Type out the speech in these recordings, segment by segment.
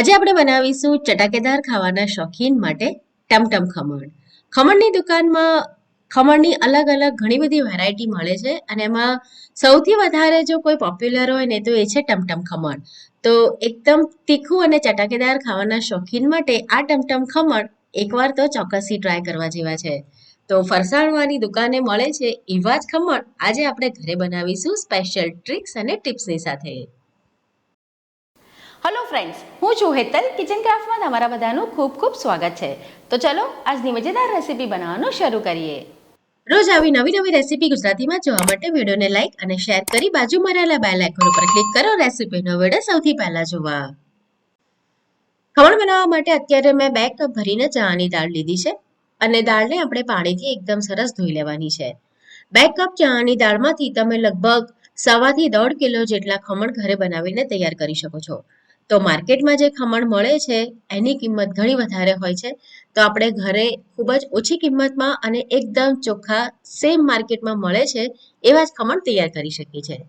આજે આપણે બનાવીશું ચટાકેદાર ખાવાના શોખીન માટે ટમટમ ખમણ. ખમણની દુકાનમાં ખમણની અલગ અલગ ઘણી બધી વેરાયટી મળે છે અને એમાં સૌથી વધારે જો કોઈ પોપ્યુલર હોય ને તો એ છે ટમટમ ખમણ. તો એકદમ તીખું અને ચટાકેદાર ખાવાના શોખીન માટે આ ટમટમ ખમણ એકવાર તો ચોક્કસથી ટ્રાય કરવા જેવા છે. તો ફરસાણવાળી દુકાને મળે છે એવા જ ખમણ આજે આપણે ઘરે બનાવીશું સ્પેશિયલ ટ્રિક્સ અને ટિપ્સની સાથે. હલો ફ્રેન્ડ્સ હું છું હેતલ. કિચન ક્રાફ્ટમાં તમારા બધાનું ખૂબ ખૂબ સ્વાગત છે. તો ચલો, આજની મજેદાર રેસીપી બનાવવાનું શરૂ કરીએ. રોજ આવી નવી નવી રેસીપી ગુજરાતીમાં જોવા માટે વિડીયોને લાઈક અને શેર કરી બાજુમાં રહેલા બેલ આઇકોન ઉપર ક્લિક કરો. રેસીપીનો વીડિયો સૌથી પહેલા જોવા. ખમણ બનાવવા માટે અત્યારે મેં બે કપ ભરીને ચણાની દાળ લીધી છે અને દાળને આપણે પાણીથી એકદમ સરસ ધોઈ લેવાની છે. બે કપ ચણાની દાળમાંથી તમે લગભગ સવાથી દોઢ કિલો જેટલા ખમણ ઘરે બનાવીને તૈયાર કરી શકો છો. તો માર્કેટમાં જે ખમણ મળે છે, એની કિંમત ઘણી વધારે હોય છે. તો આપણે ઘરે ખૂબ જ ઓછી કિંમતમાં અને એકદમ ચોખ્ખા સેમ માર્કેટમાં મળે છે, એવા જ ખમણ તૈયાર કરી શકીએ છીએ.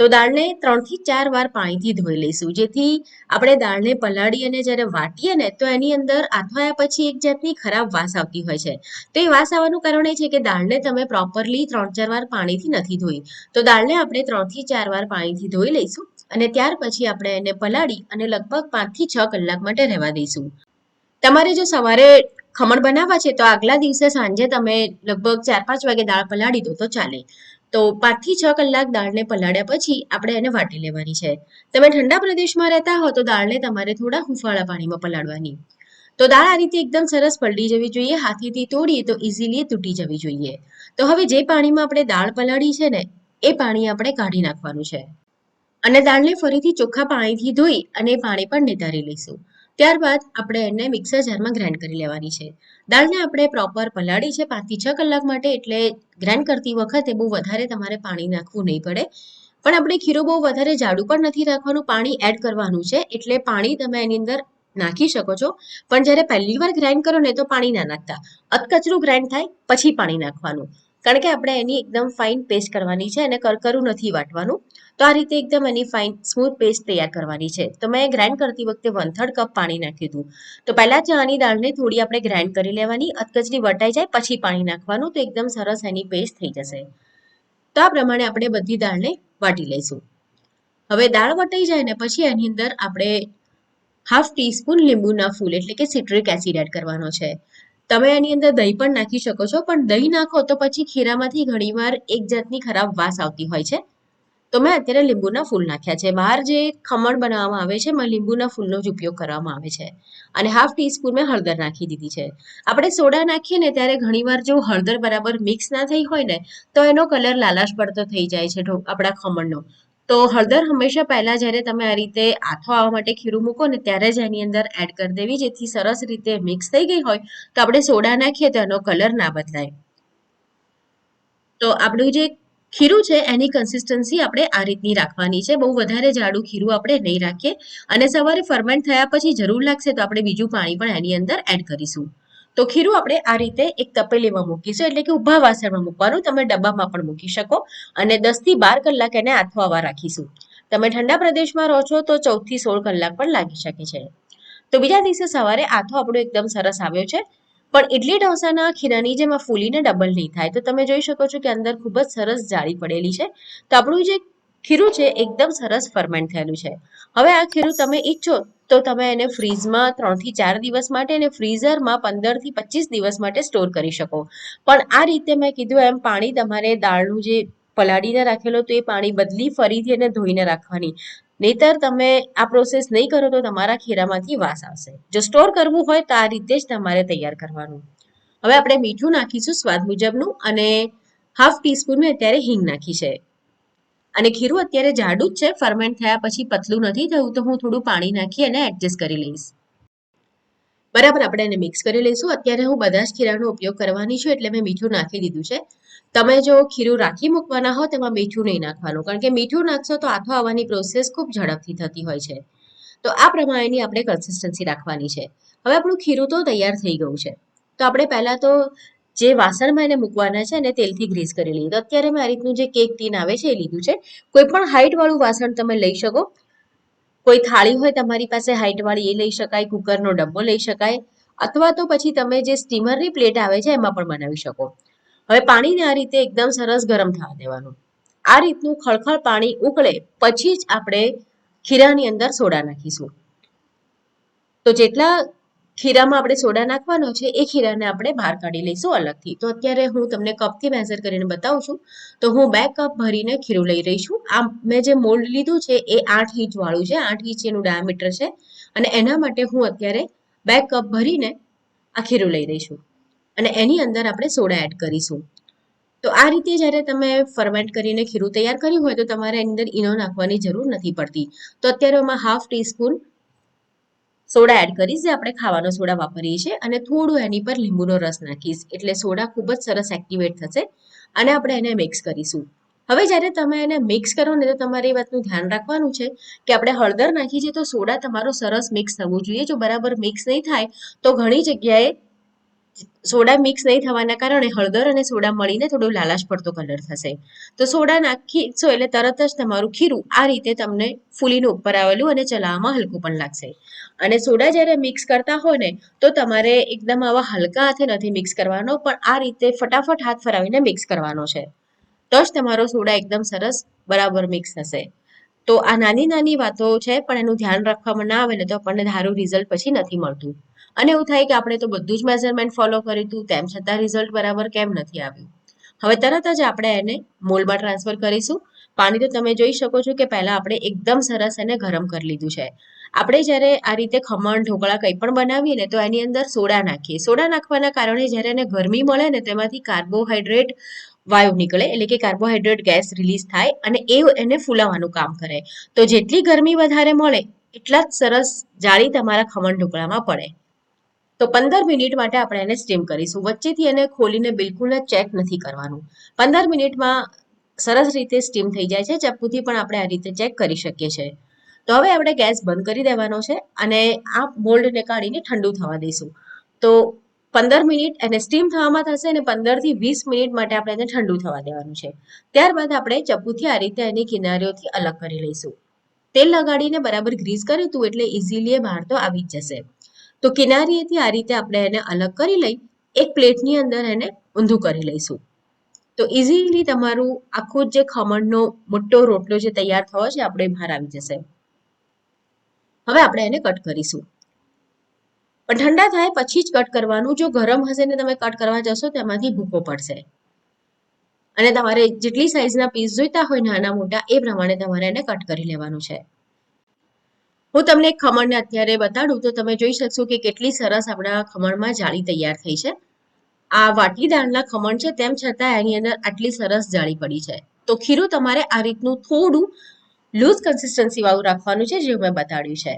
તો દાળને ત્રણથી ચાર વાર પાણીથી ધોઈ લઈશું. જેથી આપણે દાળને પલાળી અને જ્યારે વાટીએ ને, તો એની અંદર આથવાયા પછી એક જાતની ખરાબ વાસ આવતી હોય છે. તો એ વાસ આવવાનું કારણ એ છે કે દાળને તમે પ્રોપરલી ત્રણ ચાર વાર પાણીથી નથી ધોઈ. તો દાળને આપણે ત્રણથી ચાર વાર પાણીથી ધોઈ લઈશું. અને ત્યાર પછી આપણે એને પલાળી અને લગભગ પાંચથી છ કલાક માટે રહેવા દઈશું. તમારે જો સવારે ખમણ બનાવવા છે તો આગલા દિવસે સાંજે તમે લગભગ ચાર પાંચ વાગે દાળ પલાળી દો તો ચાલે. તો પાંચથી છ કલાક દાળને પલાળ્યા પછી આપણે એને વાટી લેવાની છે. તમે ઠંડા પ્રદેશમાં રહેતા હો તો દાળને તમારે થોડા હુંફાળા પાણીમાં પલાળવાની. તો દાળ આ રીતે એકદમ સરસ પલળી જવી જોઈએ, હાથેથી તોડીએ તો ઇઝીલી તૂટી જવી જોઈએ. તો હવે જે પાણીમાં આપણે દાળ પલાળી છે ને, એ પાણી આપણે કાઢી નાખવાનું છે. અને દાળને ફરીથી ચોખ્ખા પાણીથી ધોઈ અને પાણી પણ નિતારી લઈશું. ત્યારબાદ આપણે એને મિક્સર જારમાં ગ્રાઇન્ડ કરી લેવાની છે. દાળને આપણે પ્રોપર પલાળી છે પાંચથી છ કલાક માટે એટલે ગ્રાઇન્ડ કરતી વખતે બહુ વધારે તમારે પાણી નાખવું નહીં પડે. પણ આપણે ખીરું બહુ વધારે જાડું પણ નથી રાખવાનું, પાણી એડ કરવાનું છે એટલે પાણી તમે એની અંદર નાખી શકો છો. પણ જ્યારે પહેલી વાર ગ્રાઇન્ડ કરો ને તો પાણી ના નાખતા. અધકચરું ગ્રાઇન્ડ થાય, પછી પાણી નાખવાનું. કારણ કે આપણે એની એકદમ ફાઇન પેસ્ટ કરવાની છે અને કરકરું નથી વાટવાનું. તો આ રીતે એકદમ એની ફાઇન સ્મૂથ પેસ્ટ તૈયાર કરવાની છે. તો મેં ગ્રાઇન્ડ કરતી વખતે વન થર્ડ કપ પાણી નાખ્યું હતું. તો પહેલાં ચણાની દાળને થોડી આપણે ગ્રાઇન્ડ કરી લેવાની અધકચડી વટાઈ જાય, પછી પાણી નાખવાનું, તો એકદમ સરસ એની પેસ્ટ થઈ જશે. તો આ પ્રમાણે આપણે બધી દાળને વાટી લઈશું. હવે દાળ વટાઈ જાય ને પછી એની અંદર આપણે હાફ ટીસ્પૂન લીંબુના ફૂલ, એટલે કે સિટ્રિક એસિડ એડ કરવાનો છે. તમે એની અંદર દહીં પણ નાખી શકો છો, પણ દહીં નાખો તો પછી ખીરામાંથી ઘણીવાર એક જાતની ખરાબ વાસ આવતી હોય છે. તો મેં અત્યારે લીંબુના ફૂલ નાખ્યા છે. બહાર જે ખમણ બનાવવામાં આવે છે, એમાં લીંબુના ફૂલનો જ ઉપયોગ કરવામાં આવે છે. અને હાફ ટીસ્પૂન મેં હળદર નાખી દીધી છે. આપણે સોડા નાખીએ ને ત્યારે ઘણીવાર જો હળદર બરાબર મિક્સ ના થઈ હોય ને, તો એનો કલર લાલાશ પડતો થઈ જાય છે આપણા ખમણનો. તો હળદર હંમેશા પહેલા જ્યારે તમે આ રીતે આથો આવવા માટે ખીરું મૂકો ને ત્યારે જ એની અંદર એડ કરી દેવી, જેથી સરસ રીતે મિક્સ થઈ ગઈ હોય તો આપણે સોડા નાખીએ તો એનો કલર ના બદલાય. તો આપણું જે ખીરું છે એની કન્સિસ્ટન્સી આપણે આ રીતની રાખવાની છે. બહુ વધારે જાડું ખીરું આપણે નહીં રાખીએ અને સવારે ફરમેન્ટ થયા પછી જરૂર લાગશે તો આપણે બીજું પાણી પણ એની અંદર એડ કરીશું. તો ખીરું આપણે આ રીતે એક તપેલીમાં મૂકીશું. એટલે કે ઊભા વાસણમાં મૂકવાનું. તમે ડબ્બામાં પણ મૂકી શકો. અને દસથી બાર કલાક એને આથવાવા રાખીશું. તમે ઠંડા પ્રદેશમાં રહો છો તો ચૌદથી સોળ કલાક પણ લાગી શકે છે. તો બીજા દિવસે સવારે આથો આપણો એકદમ સરસ આવ્યો છે. પણ ઇડલી ઢોસાના ખીરાની જેમ ફૂલીને ડબલ નહીં થાય. તો તમે જોઈ શકો છો કે અંદર ખૂબ જ સરસ જાળી પડેલી છે. તો આપણું જે ખીરું છે એકદમ સરસ ફરમેન્ટ થયેલું છે. હવે આ ખીરું તમે ઈચ્છો તો તમે એને ફ્રીઝમાં ત્રણથી ચાર દિવસ માટે અને ફ્રીઝરમાં પંદરથી પચીસ દિવસ માટે સ્ટોર કરી શકો. પણ આ રીતે મેં કીધું એમ પાણી તમારે દાળનું જે પલાળીને રાખેલો તો એ પાણી બદલી ફરીથી એને ધોઈને રાખવાની. નહીતર તમે આ પ્રોસેસ નહીં કરો તો તમારા ખીરામાંથી વાસ આવશે. જો સ્ટોર કરવું હોય તો આ રીતે જ તમારે તૈયાર કરવાનું. હવે આપણે મીઠું નાખીશું સ્વાદ મુજબનું અને હાફ ટીસ્પૂન મેં અત્યારે હિંગ નાખી છે. અને ખીરું અત્યારે જાડું જ છે ફરમેન્ટ થયા પછી પતલું નથી થયું, તો હું થોડું પાણી નાખી અને એડજસ્ટ કરી લઈશ. બરાબર, આપણે એને મિક્સ કરી લઈશું. અત્યારે હું બધા જ ખીરાનો ઉપયોગ કરવાની છું, એટલે મેં મીઠું નાખી દીધું છે. તમે જો ખીરું રાખી મૂકવાના હો, તેમાં મીઠું નહીં નાખવાનું, કારણ કે મીઠું નાખશો તો આથો આવવાની પ્રોસેસ ખૂબ ઝડપથી થતી હોય છે. તો આ પ્રમાણેની આપણે કન્સિસ્ટન્સી રાખવાની છે. હવે આપણું ખીરું તો તૈયાર થઈ ગયું છે. તો આપણે પહેલાં તો જે વાસણમાં એને મૂકવાના છે અને તેલથી ગ્રીસ કરી લઈએ. તો અત્યારે મેં આ રીતનું જે કેક ટીન આવે છે એ લીધું છે. કોઈ પણ હાઇટવાળું વાસણ તમે લઈ શકો. કોઈ થાળી હોય તમારી પાસે હાઇટવાળી એ લઈ શકાય કુકરનો ડબ્બો લઈ શકાય, અથવા તો પછી તમે જે સ્ટીમરની પ્લેટ આવે છે એમાં પણ બનાવી શકો. હવે પાણીને આ રીતે એકદમ સરસ ગરમ થવા દેવાનું. આ રીતનું ખળખળ પાણી ઉકળે પછી જ આપણે ખીરાની અંદર સોડા નાખીશું. તો જેટલા ખીરામાં આપણે સોડા નાખવાનો છે, એ ખીરાને આપણે બહાર કાઢી લઈશું અલગથી. તો અત્યારે હું તમને કપથી મેઝર કરીને બતાવું છું. તો હું બે કપ ભરીને ખીરું લઈ રહી છું. આ મેં જે મોલ્ડ લીધું છે, એ આઠ ઇંચ વાળું છે. આઠ ઇંચ એનું ડાયામીટર છે. અને એના માટે હું અત્યારે બે કપ ભરીને આ ખીરું લઈ રહી છું. અને એની અંદર આપણે સોડા એડ કરીશું. તો આ રીતે જ્યારે તમે ફર્મેન્ટ કરીને ખીરું તૈયાર કર્યું હોય તો તમારે એની અંદર ઈનો નાખવાની જરૂર નથી પડતી. તો અત્યારે એમાં હાફ ટીસ્પૂન સોડા એડ કરીશ, જે આપણે ખાવાનો સોડા વાપરીએ છીએ. અને થોડું એની પર લીંબુનો રસ નાખીશ. એટલે સોડા ખૂબ જ સરસ એક્ટિવેટ થશે. અને આપણે એને મિક્સ કરીશું. હવે જ્યારે તમે એને મિક્સ કરો ને, તો તમારે એ વાતનું ધ્યાન રાખવાનું છે કે આપણે હળદર નાખી છે તો સોડા તમારો સરસ મિક્સ થવું જોઈએ. જો બરાબર મિક્સ નહીં થાય, તો ઘણી જગ્યાએ સોડા મિક્સ નહીં થવાના કારણે હળદર અને સોડા મળીને થોડો લાલાશ પડતો કલર થશે. તો સોડા નાખીશો એટલે તરત જ તમારું ખીરું આ રીતે તમને ફૂલીને ઉપર આવેલું અને ચલાવવામાં હલકું પણ લાગશે. અને સોડા જ્યારે મિક્સ કરતા હોય ને, તો તમારે એકદમ આવા હલકા હાથે નથી મિક્સ કરવાનો, પણ આ રીતે ફટાફટ હાથ ફરાવીને મિક્સ કરવાનો છે. તો જ તમારો સોડા એકદમ સરસ બરાબર મિક્સ થશે. તો આ નાની નાની વાતો છે, પણ એનું ધ્યાન રાખવામાં ના આવે ને તો આપણને ધારું રિઝલ્ટ પછી નથી મળતું. અને એવું થાય કે આપણે તો બધું જ મેઝરમેન્ટ ફોલો કર્યું તેમ છતાં રિઝલ્ટ બરાબર કેમ નથી આવ્યું? હવે તરત જ આપણે એને મોલમાં ટ્રાન્સફર કરીશું. પાણી તો તમે જોઈ શકો છો કે પહેલા આપણે એકદમ સરસ એને ગરમ કરી લીધું છે. આપણે જ્યારે આ રીતે ખમણ, ઢોકળા કંઈ પણ બનાવીએ ને તો એની અંદર સોડા નાખીએ. સોડા નાખવાના કારણે જ્યારે એને ગરમી મળે ને તેમાંથી કાર્બોહાઈડ્રેટ વાયુ નીકળે, એટલે કે કાર્બોહાઈડ્રેટ ગેસ રિલીઝ થાય અને એ એને ફૂલાવાનું કામ કરે. તો જેટલી ગરમી વધારે મળે, એટલા જ સરસ જાળી તમારા ખમણ, ઢોકળામાં પડે. તો પંદર મિનિટ માટે આપણે એને સ્ટીમ કરીશું. વચ્ચેથી એને ખોલીને બિલકુલ ચેક નથી કરવાનું. પંદર મિનિટમાં સરસ રીતે સ્ટીમ થઈ જાય છે. ચપ્પુથી પણ આપણે આ રીતે ચેક કરી શકીએ છીએ. તો હવે આપણે ગેસ બંધ કરી દેવાનો છે અને આ મોલ્ડને કાઢીને ઠંડુ થવા દઈશું. તો પંદર મિનિટ એને સ્ટીમ થવામાં થશે અને પંદરથી વીસ મિનિટ માટે આપણે એને ઠંડુ થવા દેવાનું છે. ત્યારબાદ આપણે ચપ્પુથી આ રીતે એની કિનારીઓથી અલગ કરી લઈશું. તેલ લગાડીને બરાબર ગ્રીસ કર્યું હતું એટલે ઇઝીલી બહાર તો આવી જ જશે. તો કિનારીએથી આ રીતે આપણે એને અલગ કરી લઈ, એક પ્લેટની અંદર એને ઊંધું કરી લઈશું. તો ઇઝીલી તમારું આખું જે ખમણનો મોટો રોટલો જે તૈયાર થયો છે, આપણે બહાર આવી જશે. હવે આપણે એને કટ કરીશું. પણ ઠંડા થાય પછી જ કટ કરવાનું. જો ગરમ હશે ને તમે કટ કરવા જશો તેમાંથી ભૂકો પડશે. અને તમારે જેટલી સાઈઝના પીસ જોઈતા હોય, નાના મોટા, એ પ્રમાણે તમારે એને કટ કરી લેવાનું છે. હું તમને ખમણને અત્યારે બતાડું, તો તમે જોઈ શકશો કે કેટલી સરસ આપણા ખમણમાં જાળી તૈયાર થઈ છે. આ વાટી દાળના ખમણ છે, તેમ છતાં એની અંદર આટલી સરસ જાળી પડી છે. તો ખીરું તમારે આ રીતનું થોડું લૂઝ કન્સિસ્ટન્સી વાળું રાખવાનું છે, જે મેં બતાડ્યું છે.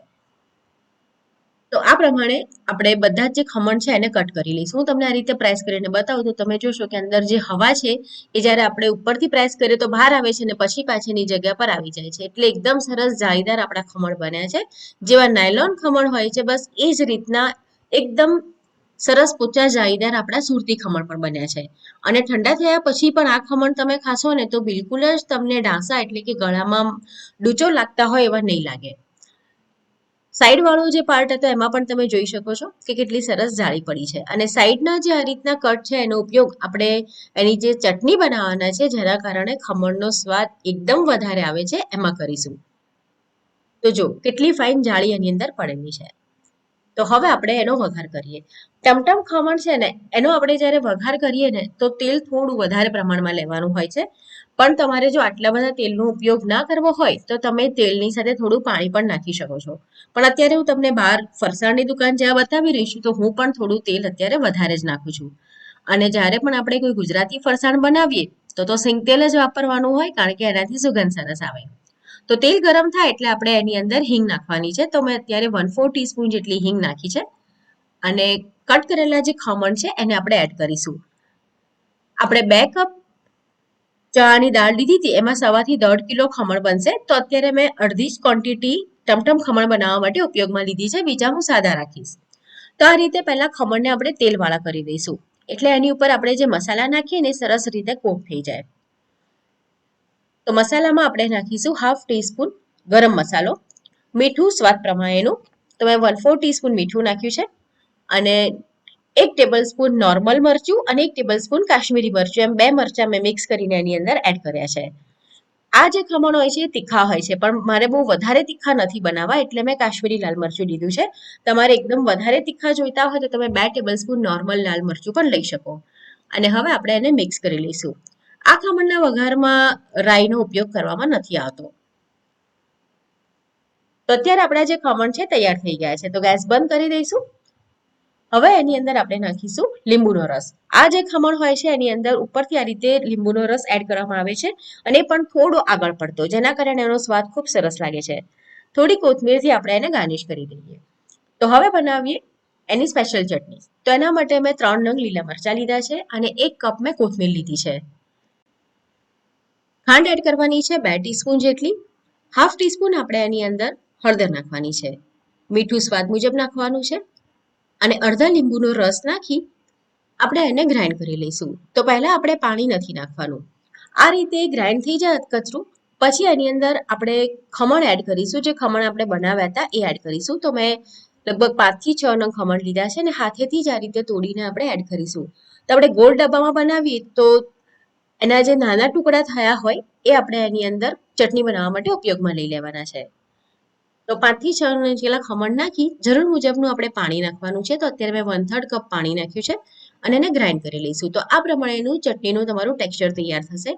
તો આ પ્રમાણે આપણે બધા જ ખમણ છે એને કટ કરી લઈશું. હું તમને આ રીતે પ્રેસ કરીને બતાવું તો તમે જોશો કે અંદર જે હવા છે એ જ્યારે આપણે ઉપરથી પ્રેસ કરીએ તો બહાર આવે છે અને પછી પાછળની જગ્યા પર આવી જાય છે. એટલે એકદમ સરસ જાળીદાર આપણા ખમણ બન્યા છે. જેવા નાયલોન ખમણ હોય છે બસ એ જ રીતના એકદમ સરસ પોચા જાળીદાર આપણા સુરતી ખમણ પણ બન્યા છે. અને ઠંડા થયા પછી પણ આ ખમણ તમે ખાશો ને તો બિલકુલ જ તમને ઢાંસા એટલે કે ગળામાં ડૂચો લાગતા હોય એવા નહીં લાગે. સાઈડ વાળો જે પાર્ટ હતો, એમાં પણ તમે જોઈ શકો છો કે કેટલી સરસ જાળી પડી છે. અને સાઈડના જે આ રીતના કટ છે, એનો ઉપયોગ આપણે એની જે ચટણી બનાવવાના છે, જેના કારણે ખમણનો સ્વાદ એકદમ વધારે આવે છે, એમાં કરીશું. તો જો, કેટલી ફાઇન જાળી એની અંદર પડેલી છે. તો હવે આપણે એનો વઘાર કરીએ. ટમટમ ખમણ છે ને, એનો આપણે જ્યારે વઘાર કરીએ ને, તો તેલ થોડું વધારે પ્રમાણમાં લેવાનું હોય છે. પણ તમારે જો આટલા બધા તેલનો ઉપયોગ ના કરવો હોય, તો તમે તેલની સાથે થોડું પાણી પણ નાખી શકો છો. પણ અત્યારે હું તમને બહાર ફરસાણની દુકાન જ્યાં બતાવી રહી છું, તો હું પણ થોડું તેલ અત્યારે વધારે જ નાખું છું. અને જ્યારે પણ આપણે કોઈ ગુજરાતી ફરસાણ બનાવીએ, તો તો સિંગ તેલ જ વાપરવાનું હોય, કારણ કે એનાથી સુગંધ સરસ આવે. તો તેલ ગરમ થાય એટલે આપણે એની અંદર હિંગ નાખવાની છે. તો મેં અત્યારે વન ફોર ટીસ્પૂન જેટલી હિંગ નાખી છે. અને કટ કરેલા જે ખમણ છે, એને આપણે એડ કરીશું. આપણે બે કપ ચણાની દાળ લીધી હતી, એમાં સવાથી દોઢ કિલો ખમણ બનશે. તો અત્યારે મેં અડધી જ ક્વોન્ટિટી ટમટમ ખમણ બનાવવા માટે ઉપયોગમાં લીધી છે. બીજા હું સાદા રાખીશ. તો આ રીતે પહેલા ખમણને આપણે તેલવાળા કરી દઈશું. એટલે એની ઉપર આપણે જે મસાલા નાખીએ ને સરસ રીતે કોટ થઈ જાય. તો મસાલામાં આપણે નાખીશું હાફ ટીસ્પૂન ગરમ મસાલો, મીઠું સ્વાદ પ્રમાણેનું, તો મેં વન ફોર ટીસ્પૂન મીઠું નાખ્યું છે, અને એક ટેબલ સ્પૂન નોર્મલ મરચું અને એક ટેબલ સ્પૂન કાશ્મીરી મરચું, એમ બે મરચાં મેં મિક્સ કરીને એની અંદર એડ કર્યા છે. આ જે ખમણ હોય છે એ તીખા હોય છે, પણ મારે બહુ વધારે તીખા નથી બનાવવા, એટલે મેં કાશ્મીરી લાલ મરચું લીધું છે. તમારે એકદમ વધારે તીખા જોઈતા હોય તો તમે બે ટેબલ સ્પૂન નોર્મલ લાલ મરચું પણ લઈ શકો. અને હવે આપણે એને મિક્સ કરી લઈશું. આ ખમણના વઘારમાં રાઈનો ઉપયોગ કરવામાં નથી આવતો. તો અત્યારે આપણા જે ખમણ છે તૈયાર થઈ ગયા છે. તો ગેસ બંધ કરી દઈશું. હવે એની અંદર આપણે નાખીશું લીંબુનો રસ. આ જે ખમણ હોય છે એની અંદર ઉપરથી આ રીતે લીંબુનો રસ એડ કરવામાં આવે છે અને એ પણ થોડો આગળ પડતો, જેના કારણે એનો સ્વાદ ખૂબ સરસ લાગે છે. થોડી કોથમીરથી આપણે એને ગાર્નિશ કરી દઈએ. તો હવે બનાવીએ એની સ્પેશિયલ ચટણી. તો એના માટે મેં ત્રણ નંગ લીલા મરચાં લીધા છે અને એક કપ મેં કોથમીર લીધી છે. ખાંડ એડ કરવાની છે બે ટીસ્પૂન જેટલી. હાફ ટીસ્પૂન આપણે એની અંદર હળદર નાખવાની છે. મીઠું સ્વાદ મુજબ નાખવાનું છે. અને અડધા લીંબુનો રસ નાખી આપણે એને ગ્રાઇન્ડ કરી લઈશું. તો પહેલાં આપણે પાણી નથી નાખવાનું. આ રીતે ગ્રાઇન્ડ થઈ જાય કચરું. પછી એની અંદર આપણે ખમણ એડ કરીશું. જે ખમણ આપણે બનાવ્યા હતા એ એડ કરીશું. તો મેં લગભગ પાંચથી છ નંગ ખમણ લીધા છે અને હાથેથી જ આ રીતે તોડીને આપણે એડ કરીશું. તો આપણે ગોળ ડબ્બામાં બનાવીએ તો એના જે નાના ટુકડા થયા હોય, એ આપણે એની અંદર ચટણી બનાવવા માટે ઉપયોગમાં લઈ લેવાના છે. તો પાંચથી છ જેટલા ખમણ નાખી, જરૂર મુજબનું આપણે પાણી નાખવાનું છે. તો અત્યારે મેં વન થર્ડ કપ પાણી નાખ્યું છે અને એને ગ્રાઇન્ડ કરી લઈશું. તો આ પ્રમાણેનું ચટણીનું તમારું ટેક્સચર તૈયાર થશે.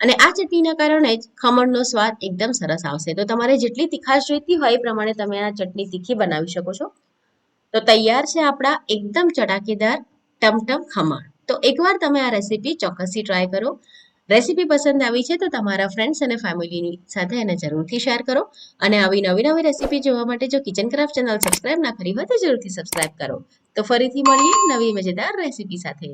અને આ ચટણીના કારણે જ ખમણનો સ્વાદ એકદમ સરસ આવશે. તો તમારે જેટલી તીખાશ જોઈતી હોય એ પ્રમાણે તમે આ ચટણી તીખી બનાવી શકો છો. તો તૈયાર છે આપણા એકદમ ચટાકેદાર ટમટમ ખમણ. તો એકવાર તમે આ રેસીપી ચોક્કસથી ટ્રાય કરો. રેસીપી પસંદ આવી છે તો તમારા ફ્રેન્ડ્સ અને ફેમિલીની સાથે એને જરૂરથી શેર કરો અને આવી નવી નવી રેસીપી જોવા માટે જો કિચન ક્રાફ્ટ ચેનલ સબસ્ક્રાઇબ ના કરી હોય તો જરૂરથી સબસ્ક્રાઇબ કરો. તો ફરીથી મળીએ નવી મજેદાર રેસીપી સાથે.